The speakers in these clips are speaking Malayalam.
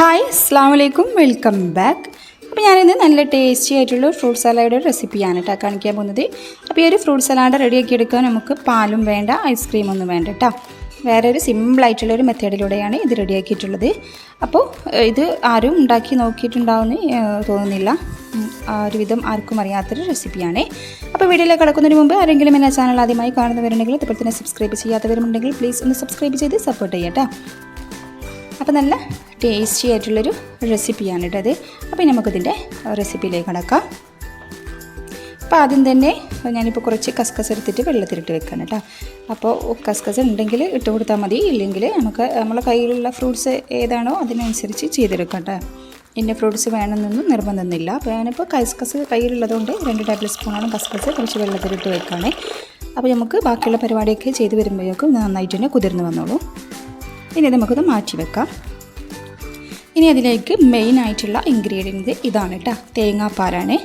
ഹായ് അസ്സാം വലൈക്കും വെൽക്കം ബാക്ക്. അപ്പോൾ ഞാനിന്ന് നല്ല ടേസ്റ്റി ആയിട്ടുള്ള ഫ്രൂട്ട് സലാഡ് റെസിപ്പിയാണ് കേട്ടോ കാണിക്കാൻ പോകുന്നത്. അപ്പോൾ ഈ ഒരു ഫ്രൂട്ട് സലാഡ് റെഡിയാക്കി എടുക്കാൻ നമുക്ക് പാലും വേണ്ട ഐസ്ക്രീമൊന്നും വേണ്ട കേട്ടോ. വേറെ ഒരു സിമ്പിളായിട്ടുള്ള ഒരു മെത്തേഡിലൂടെയാണ് ഇത് റെഡിയാക്കിയിട്ടുള്ളത്. അപ്പോൾ ഇത് ആരും ഉണ്ടാക്കി നോക്കിയിട്ടുണ്ടാവുമെന്ന് തോന്നുന്നില്ല. ഒരുവിധം ആർക്കും അറിയാത്തൊരു റെസിപ്പിയാണ്. അപ്പോൾ വീഡിയോയിലേക്ക് കിടക്കുന്നതിന് മുമ്പ് ആരെങ്കിലും എന്നെ ചാനൽ ആദ്യമായി കാണുന്നവരുണ്ടെങ്കിൽ അതുപോലെ തന്നെ സബ്സ്ക്രൈബ് ചെയ്യാത്തവരുണ്ടെങ്കിൽ പ്ലീസ് ഒന്ന് സബ്സ്ക്രൈബ് ചെയ്ത് സപ്പോർട്ട് ചെയ്യാം കേട്ടോ. അപ്പോൾ നല്ല ടേസ്റ്റി ആയിട്ടുള്ളൊരു റെസിപ്പിയാണ് ഇട്ടത് അപ്പോൾ നമുക്കിതിന്റെ റെസിപ്പിയിലേക്ക് കടക്കാം. അപ്പോൾ ആദ്യം തന്നെ ഞാനിപ്പോൾ കുറച്ച് കസ്കസ് എടുത്തിട്ട് വെള്ളത്തിലിട്ട് വെക്കണം കേട്ടോ അപ്പോൾ കസ്കസ് ഉണ്ടെങ്കിൽ ഇട്ട് കൊടുത്താൽ മതി. ഇല്ലെങ്കിൽ നമുക്ക് നമ്മളെ കയ്യിലുള്ള ഫ്രൂട്ട്സ് ഏതാണോ അതിനനുസരിച്ച് ചെയ്തെടുക്കാം കേട്ടോ ഇന്ന ഫ്രൂട്ട്സ് വേണമെന്നൊന്നും നിർബന്ധമൊന്നുമില്ല. അപ്പോൾ ഞാനിപ്പോൾ കസ്കസ് കയ്യിലുള്ളതുകൊണ്ട് രണ്ട് ടേബിൾ സ്പൂണാണ് കസ്കസ് കുറച്ച് വെള്ളത്തിലിട്ട് വെക്കുകയാണ് അപ്പോൾ നമുക്ക് ബാക്കിയുള്ള പരിപാടിയൊക്കെ ചെയ്ത് വരുമ്പോഴേക്കും നന്നായിട്ട് തന്നെ കുതിർന്ന് വന്നോളൂ. ഇനി നമുക്കത് മാറ്റി വെക്കാം. ഇനി അതിലേക്ക് മെയിൻ ആയിട്ടുള്ള ഇൻഗ്രീഡിയന്റ് ഇതാണ് കേട്ടോ തേങ്ങാപ്പാലാണ്.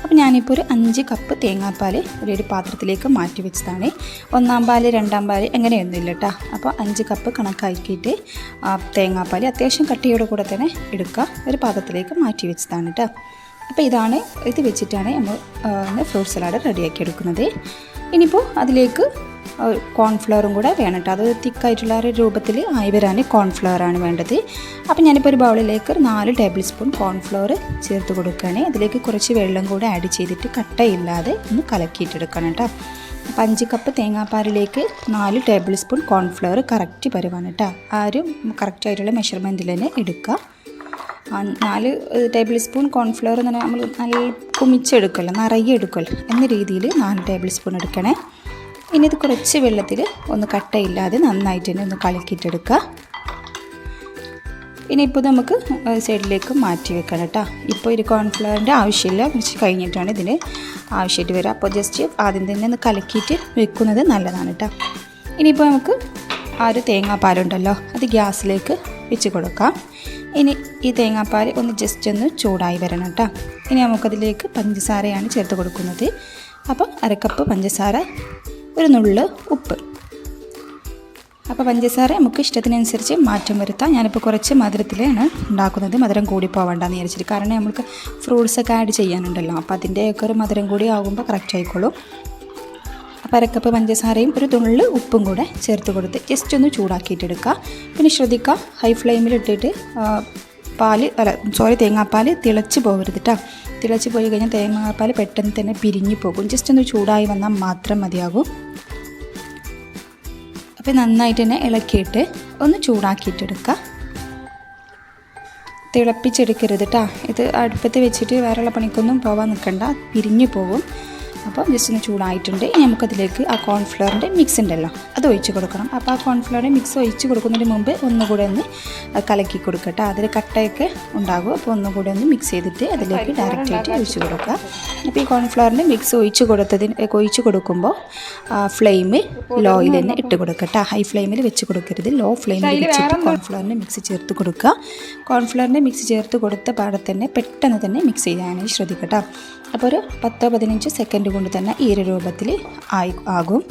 അപ്പോൾ ഞാനിപ്പോൾ ഒരു അഞ്ച് കപ്പ് തേങ്ങാപ്പാൽ ഒരു പാത്രത്തിലേക്ക് മാറ്റി വെച്ചതാണ്. ഒന്നാം പാൽ രണ്ടാം പാൽ അങ്ങനെയൊന്നുമില്ല കേട്ടോ അപ്പോൾ അഞ്ച് കപ്പ് കണക്കാക്കിയിട്ട് ആ തേങ്ങാപ്പാൽ അത്യാവശ്യം കട്ടിയോട് കൂടെ തന്നെ എടുക്കുക ഒരു പാത്രത്തിലേക്ക് മാറ്റി വെച്ചതാണ് കേട്ടോ അപ്പോൾ ഇതാണ് ഇത് വെച്ചിട്ടാണ് നമ്മൾ ഫ്രൂട്ട് സലാഡ് റെഡിയാക്കി എടുക്കുന്നത്. ഇനിയിപ്പോൾ അതിലേക്ക് കോൺഫ്ലവറും കൂടെ വേണം കേട്ടോ അത് തിക്കായിട്ടുള്ള ഒരു രൂപത്തിൽ ആയി വരാൻ കോൺഫ്ലവറാണ് വേണ്ടത്. അപ്പോൾ ഞാനിപ്പോൾ ഒരു ബൗളിലേക്ക് നാല് ടേബിൾ സ്പൂൺ കോൺഫ്ലവർ ചേർത്ത് കൊടുക്കുകയാണ്. അതിലേക്ക് കുറച്ച് വെള്ളം കൂടെ ആഡ് ചെയ്തിട്ട് കട്ടയില്ലാതെ ഒന്ന് കലക്കിയിട്ടെടുക്കണം കേട്ടോ അപ്പം അഞ്ച് കപ്പ് തേങ്ങാപ്പാലിലേക്ക് നാല് ടേബിൾ സ്പൂൺ കോൺഫ്ലവർ കറക്റ്റ് പരുവാണ് കേട്ടോ ആ ഒരു കറക്റ്റായിട്ടുള്ള മെഷർമെന്റിൽ തന്നെ എടുക്കുക നാല് ടേബിൾ സ്പൂൺ കോൺഫ്ലവർ പറഞ്ഞാൽ നമ്മൾ നല്ല കുമിച്ചെടുക്കല്ലോ നിറയെ എടുക്കല്ലോ എന്ന രീതിയിൽ നാല് ടേബിൾ സ്പൂൺ എടുക്കണേ. ഇനി ഇത് കുറച്ച് വെള്ളത്തിൽ ഒന്ന് കട്ടയില്ലാതെ നന്നായിട്ട് തന്നെ ഒന്ന് കലക്കിയിട്ടെടുക്കുക. ഇപ്പോൾ നമുക്ക് സൈഡിലേക്ക് മാറ്റി വെക്കണം കേട്ടോ. ഇപ്പോൾ ഒരു കോൺഫ്ലവറിന്റെ ആവശ്യമില്ല കുറച്ച് കഴിഞ്ഞിട്ടാണ് ഇതിന് ആവശ്യമായിട്ട് വരിക. അപ്പോൾ ജസ്റ്റ് ആദ്യം തന്നെ ഒന്ന് കലക്കിയിട്ട് വെക്കുന്നത് നല്ലതാണ് കേട്ടോ. ഇനിയിപ്പോൾ നമുക്ക് ആ ഒരു തേങ്ങാപ്പാലുണ്ടല്ലോ അത് ഗ്യാസിലേക്ക് വെച്ച് കൊടുക്കാം. ഇനി ഈ തേങ്ങാപ്പാൽ ഒന്ന് ജസ്റ്റ് ഒന്ന് ചൂടായി വരണം കേട്ടോ ഇനി നമുക്കതിലേക്ക് പഞ്ചസാരയാണ് ചേർത്ത് കൊടുക്കുന്നത്. അപ്പോൾ അരക്കപ്പ് പഞ്ചസാര ഒരു നുള്ള് ഉപ്പ്. അപ്പോൾ പഞ്ചസാര നമുക്ക് ഇഷ്ടത്തിനനുസരിച്ച് മാറ്റം വരുത്താം. ഞാനിപ്പോൾ കുറച്ച് മധുരത്തിലാണ് ഉണ്ടാക്കുന്നത്. മധുരം കൂടി പോകണ്ടെന്ന് വിചാരിച്ചിട്ട്. കാരണം നമുക്ക് ഫ്രൂട്ട്സൊക്കെ ആഡ് ചെയ്യാനുണ്ടല്ലോ. അപ്പോൾ അതിന്റെയൊക്കെ ഒരു മധുരം കൂടി ആകുമ്പോൾ കറക്റ്റ് ആയിക്കോളും. അപ്പോൾ പഞ്ചസാരയും ഒരു തുള്ളി ഉപ്പും കൂടെ ചേർത്ത് കൊടുത്ത് ജസ്റ്റ് ഒന്ന് ചൂടാക്കിയിട്ടെടുക്കുക. പിന്നെ ശ്രദ്ധിക്കുക ഹൈ ഫ്ലെയിമിൽ ഇട്ടിട്ട് പാൽ അല്ല സോറി തേങ്ങാപ്പാൽ തിളച്ച് പോകരുത് കേട്ടോ തിളച്ച് പോയി കഴിഞ്ഞാൽ തേങ്ങാപ്പാൽ പെട്ടെന്ന് തന്നെ പിരിഞ്ഞു പോകും. ജസ്റ്റ് ഒന്ന് ചൂടായി വന്നാൽ മാത്രം മതിയാകും. അപ്പോൾ നന്നായിട്ട് തന്നെ ഇളക്കിയിട്ട് ഒന്ന് ചൂടാക്കിയിട്ടെടുക്കുക. തിളപ്പിച്ചെടുക്കരുത് കേട്ടോ ഇത് അടുപ്പത്ത് വെച്ചിട്ട് വേറെയുള്ള പണിക്കൊന്നും പോകാൻ നിൽക്കണ്ട. പിരിഞ്ഞു പോകും. അപ്പോൾ ജസ്റ്റ് ഒന്ന് ചൂടായിട്ടുണ്ട്. ഇനി നമുക്കതിലേക്ക് ആ കോൺഫ്ലവറിന്റെ മിക്സ് ഉണ്ടല്ലോ അത് ഒഴിച്ച് കൊടുക്കണം. അപ്പോൾ ആ കോൺഫ്ലവറിന്റെ മിക്സ് ഒഴിച്ച് കൊടുക്കുന്നതിന് മുമ്പ് ഒന്നുകൂടെ ഒന്ന് കലക്കി കൊടുക്കട്ടെ അതിൽ കട്ടയൊക്കെ ഉണ്ടാകും. അപ്പോൾ ഒന്നുകൂടെ ഒന്ന് മിക്സ് ചെയ്തിട്ട് അതിലേക്ക് ഡയറക്റ്റ് ആയിട്ട് ഒഴിച്ച് കൊടുക്കുക. അപ്പോൾ ഈ കോൺഫ്ലവറിന്റെ മിക്സ് ഒഴിച്ച് കൊടുത്തതിന് ഒഴിച്ച് കൊടുക്കുമ്പോൾ ഫ്ലെയിം ലോയിൽ തന്നെ ഇട്ട് കൊടുക്കട്ടെ ഹൈ ഫ്ലെയിമിൽ വെച്ച് കൊടുക്കരുത്. ലോ ഫ്ലെയിമിൽ വെച്ചിട്ട് കോൺഫ്ലവറിന്റെ മിക്സ് ചേർത്ത് കൊടുക്കുക. കോൺഫ്ലവറിന്റെ മിക്സ് ചേർത്ത് കൊടുത്ത പാടെ തന്നെ പെട്ടെന്ന് തന്നെ മിക്സ് ചെയ്യാനായി ശ്രദ്ധിക്കട്ടോ അപ്പോൾ ഒരു പത്തോ പതിനഞ്ച് സെക്കൻഡ് കൊണ്ട് തന്നെ ഈ ഒരു രൂപത്തിൽ ആയി ആകും.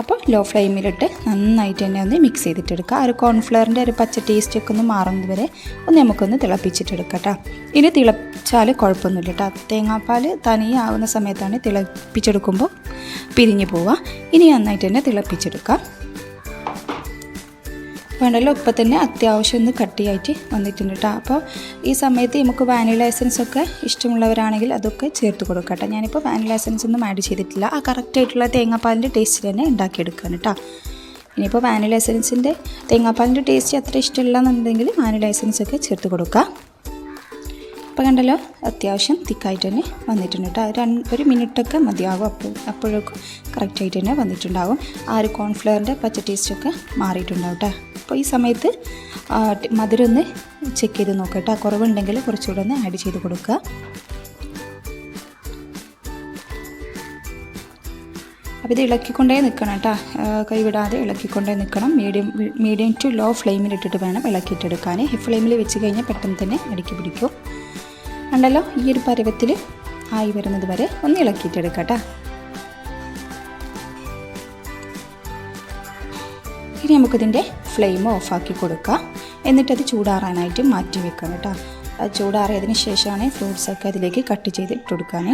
അപ്പോൾ ലോ ഫ്ലെയിമിലിട്ട് നന്നായിട്ട് തന്നെ ഒന്ന് മിക്സ് ചെയ്തിട്ടെടുക്കുക. ആ ഒരു കോൺഫ്ലവറിന്റെ ഒരു പച്ച ടേസ്റ്റ് ഒക്കെ ഒന്ന് മാറുന്നത് വരെ ഒന്ന് നമുക്കൊന്ന് തിളപ്പിച്ചിട്ടെടുക്കാം ഇനി തിളച്ചാൽ കുഴപ്പമൊന്നുമില്ല കേട്ടോ തേങ്ങാപ്പാൽ തനിയാവുന്ന സമയത്താണ് തിളപ്പിച്ചെടുക്കുമ്പോൾ പിരിഞ്ഞു പോവുക. ഇനി നന്നായിട്ട് തന്നെ തിളപ്പിച്ചെടുക്കാം. വേണ്ടല്ലോ ഇപ്പം തന്നെ അത്യാവശ്യം ഒന്ന് കട്ടിയായിട്ട് വന്നിട്ടുണ്ട് കേട്ടോ. അപ്പോൾ ഈ സമയത്ത് നമുക്ക് വാനില എസൻസ് ഒക്കെ ഇഷ്ടമുള്ളവരാണെങ്കിൽ അതൊക്കെ ചേർത്ത് കൊടുക്കട്ടെ ഞാനിപ്പോൾ വാനില എസൻസ് ഒന്നും ആഡ് ചെയ്തിട്ടില്ല. ആ കറക്റ്റായിട്ടുള്ള തേങ്ങാപ്പാലിന്റെ ടേസ്റ്റ് തന്നെ ഉണ്ടാക്കിയെടുക്കാൻ കേട്ടോ. ഇനിയിപ്പോൾ വാനില എസൻസിന്റെ തേങ്ങാപ്പാലിന്റെ ടേസ്റ്റ് അത്ര ഇഷ്ടമില്ല എന്നുണ്ടെങ്കിൽ വാനില എസൻസ് ഒക്കെ ചേർത്ത് കൊടുക്കുക അപ്പോൾ കണ്ടല്ലോ അത്യാവശ്യം തിക്കായിട്ട് തന്നെ വന്നിട്ടുണ്ട് കേട്ടോ. രണ്ട് ഒരു മിനിറ്റൊക്കെ മതിയാകും അപ്പോൾ അപ്പോഴേക്കും കറക്റ്റായിട്ട് തന്നെ വന്നിട്ടുണ്ടാകും ആ ഒരു കോൺഫ്ലവറിന്റെ പച്ച ടേസ്റ്റൊക്കെ മാറിയിട്ടുണ്ടാവും കേട്ടോ. അപ്പോൾ ഈ സമയത്ത് മധുരം ഒന്ന് ചെക്ക് ചെയ്ത് നോക്കുക കേട്ടോ കുറവുണ്ടെങ്കിൽ കുറച്ചുകൂടെ ഒന്ന് ആഡ് ചെയ്ത് കൊടുക്കുക. അപ്പോൾ ഇത് ഇളക്കിക്കൊണ്ടേ നിൽക്കണം കേട്ടോ കൈവിടാതെ ഇളക്കിക്കൊണ്ടേ നിൽക്കണം. മീഡിയം മീഡിയം ടു ലോ ഫ്ലെയിമിൽ ഇട്ടിട്ട് വേണം ഇളക്കിയിട്ടെടുക്കാൻ. ഹൈ ഫ്ലെയിമിൽ വെച്ച് കഴിഞ്ഞാൽ പെട്ടെന്ന് തന്നെ അടുക്കി പിടിക്കും. ഉണ്ടല്ലോ ഈ ഒരു പരുവത്തിൽ ആയി വരുന്നത് വരെ ഒന്ന് ഇളക്കിയിട്ടെടുക്കാം കേട്ടോ ഇനി നമുക്കിതിന്റെ ഫ്ലെയിം ഓഫാക്കി കൊടുക്കാം. എന്നിട്ടത് ചൂടാറാനായിട്ട് മാറ്റി വെക്കണം കേട്ടോ. അത് ചൂടാറിയതിന് ശേഷമാണ് ഫ്രൂട്ട്സൊക്കെ അതിലേക്ക് കട്ട് ചെയ്ത് ഇട്ട് കൊടുക്കാൻ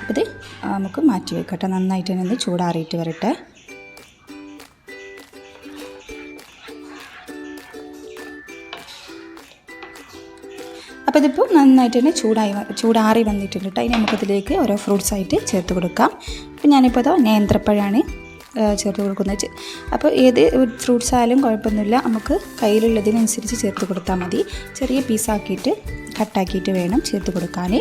അപ്പോൾ ഇത് നമുക്ക് മാറ്റി വെക്കട്ടെ നന്നായിട്ട് തന്നെ ഒന്ന് ചൂടാറിയിട്ട് വരട്ടെ. അപ്പോൾ ഇതിപ്പോൾ നന്നായിട്ട് തന്നെ ചൂടായി ചൂടാറി വന്നിട്ടുണ്ട് കേട്ടോ. ഇനി നമുക്കതിലേക്ക് ഓരോ ഫ്രൂട്ട്സ് ആയിട്ട് ചേർത്ത് കൊടുക്കാം. അപ്പോൾ ഞാനിപ്പോൾ അതോ നേന്ത്രപ്പഴമാണ് ചേർത്ത് കൊടുക്കുന്നത് അപ്പോൾ ഏത് ഫ്രൂട്ട്സ് ആയാലും കുഴപ്പമൊന്നുമില്ല. നമുക്ക് കയ്യിലുള്ളതിനനുസരിച്ച് ചേർത്ത് കൊടുത്താൽ മതി. ചെറിയ പീസാക്കിയിട്ട് കട്ടാക്കിയിട്ട് വേണം ചേർത്ത് കൊടുക്കാൻ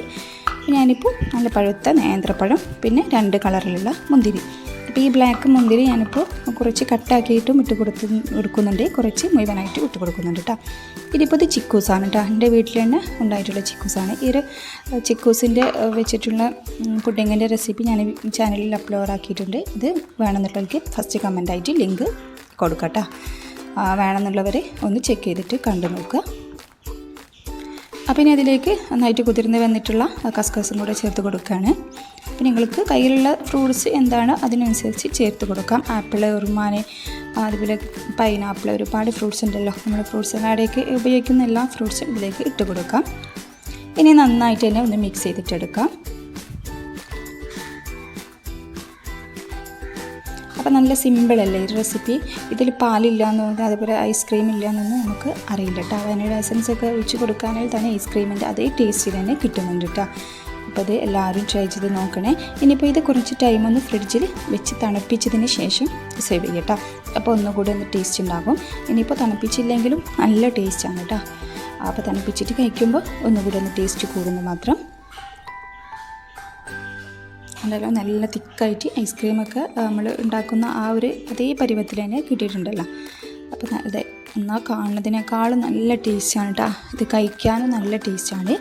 ഞാനിപ്പോൾ നല്ല പഴുത്ത നേന്ത്രപ്പഴം പിന്നെ രണ്ട് കളറിലുള്ള മുന്തിരി. അപ്പോൾ ഈ ബ്ലാക്ക് മുന്തിരി ഞാനിപ്പോൾ കുറച്ച് കട്ടാക്കിയിട്ടും ഇട്ട് കൊടുത്ത് കൊടുക്കുന്നുണ്ട്. കുറച്ച് മുഴുവനായിട്ട് ഇട്ട് കൊടുക്കുന്നുണ്ട് കേട്ടോ ഇതിപ്പോൾ ഇത് ചിക്കൂസാണ് കേട്ടോ എന്റെ വീട്ടിൽ തന്നെ ഉണ്ടായിട്ടുള്ള ചിക്കൂസാണ്. ഈ ഒരു ചിക്കൂസിന്റെ വെച്ചിട്ടുള്ള പുഡിങ്ങിന്റെ റെസിപ്പി ഞാൻ ചാനലിൽ അപ്ലോഡ് ആക്കിയിട്ടുണ്ട്. ഇത് വേണമെന്നുള്ളവർക്ക് ഫസ്റ്റ് കമന്റായിട്ട് ലിങ്ക് കൊടുക്കട്ടോ വേണമെന്നുള്ളവർ ഒന്ന് ചെക്ക് ചെയ്തിട്ട് കണ്ടു നോക്കുക. അപ്പോൾ ഇനി അതിലേക്ക് നന്നായിട്ട് കുതിർന്ന് വന്നിട്ടുള്ള കസ്കസും കൂടെ ചേർത്ത് കൊടുക്കുകയാണ്. അപ്പോൾ നിങ്ങൾക്ക് കയ്യിലുള്ള ഫ്രൂട്ട്സ് എന്താണ് അതിനനുസരിച്ച് ചേർത്ത് കൊടുക്കാം. ആപ്പിൾ ഉറുമാന് അതുപോലെ പൈനാപ്പിൾ ഒരുപാട് ഫ്രൂട്ട്സ് ഉണ്ടല്ലോ. നമ്മൾ ഫ്രൂട്ട്സ് സലാഡേക്ക് ഉപയോഗിക്കുന്ന എല്ലാ ഫ്രൂട്ട്സും ഇതിലേക്ക് ഇട്ട് കൊടുക്കാം. ഇനി നന്നായിട്ട് തന്നെ ഒന്ന് മിക്സ് ചെയ്തിട്ടെടുക്കാം. അപ്പോൾ നല്ല സിമ്പിളല്ലേ ഈ റെസിപ്പി ഇതിൽ പാലില്ല എന്നൊന്നും അതുപോലെ ഐസ്ക്രീം ഇല്ല എന്നൊന്നും നമുക്ക് അറിയില്ല കേട്ടോ. വാനില എസൻസ് ഒക്കെ ഒഴിച്ച് കൊടുക്കാനായി തന്നെ ഐസ്ക്രീമിന്റെ അതേ ടേസ്റ്റ് തന്നെ കിട്ടുന്നുണ്ട് കേട്ടോ. അപ്പോൾ അത് എല്ലാവരും ട്രൈ ചെയ്ത് നോക്കണേ. ഇനിയിപ്പോൾ ഇത് കുറച്ച് ടൈം ഒന്ന് ഫ്രിഡ്ജിൽ വെച്ച് തണുപ്പിച്ചതിന് ശേഷം സേവ് ചെയ്യാം കേട്ടോ അപ്പോൾ ഒന്നുകൂടി ഒന്ന് ടേസ്റ്റ് ഉണ്ടാകും. ഇനിയിപ്പോൾ തണുപ്പിച്ചില്ലെങ്കിലും നല്ല ടേസ്റ്റാണ് കേട്ടോ അപ്പോൾ തണുപ്പിച്ചിട്ട് കഴിക്കുമ്പോൾ ഒന്നുകൂടി ഒന്ന് ടേസ്റ്റ് കൂടുന്നു മാത്രം. ഉണ്ടല്ലോ നല്ല തിക്കായിട്ട് ഐസ്ക്രീമൊക്കെ നമ്മൾ ഉണ്ടാക്കുന്ന ആ ഒരു അതേ പരുവത്തിൽ തന്നെ കിട്ടിയിട്ടുണ്ടല്ലോ. അപ്പോൾ അതെ എന്നാൽ കാണുന്നതിനേക്കാളും നല്ല ടേസ്റ്റാണ് കേട്ടോ ഇത് കഴിക്കാനും നല്ല ടേസ്റ്റാണ്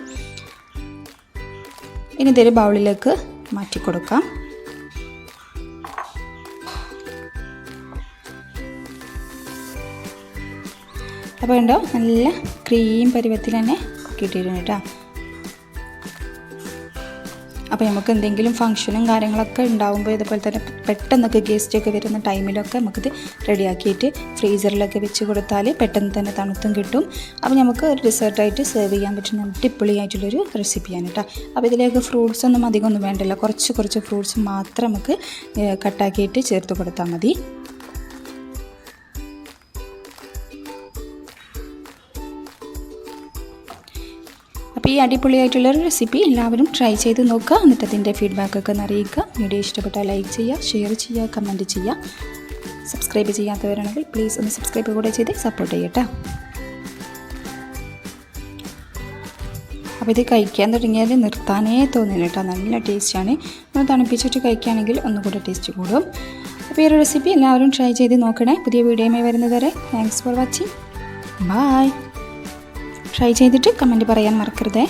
ഇനി ഇതൊരു ബൗളിലേക്ക് മാറ്റി കൊടുക്കാം. അപ്പോൾ ഉണ്ടോ നല്ല ക്രീം പരുവത്തിൽ തന്നെ കിട്ടിയിട്ടുണ്ട് കേട്ടോ. അപ്പോൾ നമുക്ക് എന്തെങ്കിലും ഫംഗ്ഷനും കാര്യങ്ങളൊക്കെ ഉണ്ടാകുമ്പോൾ ഇതുപോലെ തന്നെ പെട്ടെന്നൊക്കെ ഗസ്റ്റൊക്കെ വരുന്ന ടൈമിലൊക്കെ നമുക്കിത് റെഡിയാക്കിയിട്ട് ഫ്രീസറിലൊക്കെ വെച്ച് കൊടുത്താൽ പെട്ടെന്ന് തന്നെ തണുത്തും കിട്ടും. അപ്പോൾ നമുക്ക് ഒരു ഡെസേർട്ടായിട്ട് സെർവ് ചെയ്യാൻ പറ്റുന്ന അടിപൊളിയായിട്ടുള്ളൊരു റെസിപ്പിയാണ് കേട്ടോ അപ്പോൾ ഇതിലേക്ക് ഫ്രൂട്ട്സ് ഒന്നും അധികം ഒന്നും വേണ്ടല്ലോ. കുറച്ച് കുറച്ച് ഫ്രൂട്ട്സ് മാത്രം നമുക്ക് കട്ടാക്കിയിട്ട് ചേർത്ത് കൊടുത്താൽ മതി. അപ്പോൾ ഈ അടിപൊളിയായിട്ടുള്ളൊരു റെസിപ്പി എല്ലാവരും ട്രൈ ചെയ്ത് നോക്കുക. എന്നിട്ട് അതിന്റെ ഫീഡ്ബാക്കൊക്കെ ഒന്ന് അറിയിക്കുക. വീഡിയോ ഇഷ്ടപ്പെട്ടാൽ ലൈക്ക് ചെയ്യുക ഷെയർ ചെയ്യുക കമന്റ് ചെയ്യുക. സബ്സ്ക്രൈബ് ചെയ്യാത്തവരാണെങ്കിൽ പ്ലീസ് ഒന്ന് സബ്സ്ക്രൈബ് കൂടെ ചെയ്ത് സപ്പോർട്ട് ചെയ്യട്ടെ. അപ്പോൾ ഇത് കഴിക്കാൻ തുടങ്ങിയാൽ നിർത്താനേ തോന്നില്ല കേട്ടോ. നല്ല ടേസ്റ്റാണ് ഒന്ന് തണുപ്പിച്ചിട്ട് കഴിക്കുകയാണെങ്കിൽ ഒന്നുകൂടെ ടേസ്റ്റ് കൂടും. അപ്പോൾ ഈ റെസിപ്പി എല്ലാവരും ട്രൈ ചെയ്ത് നോക്കണേ. പുതിയ വീഡിയോയുമായി വരുന്നതുവരെ thanks for watching bye try ചെയ്തിട്ട് കമന്റ് പറയാൻ മറക്കരുതേ.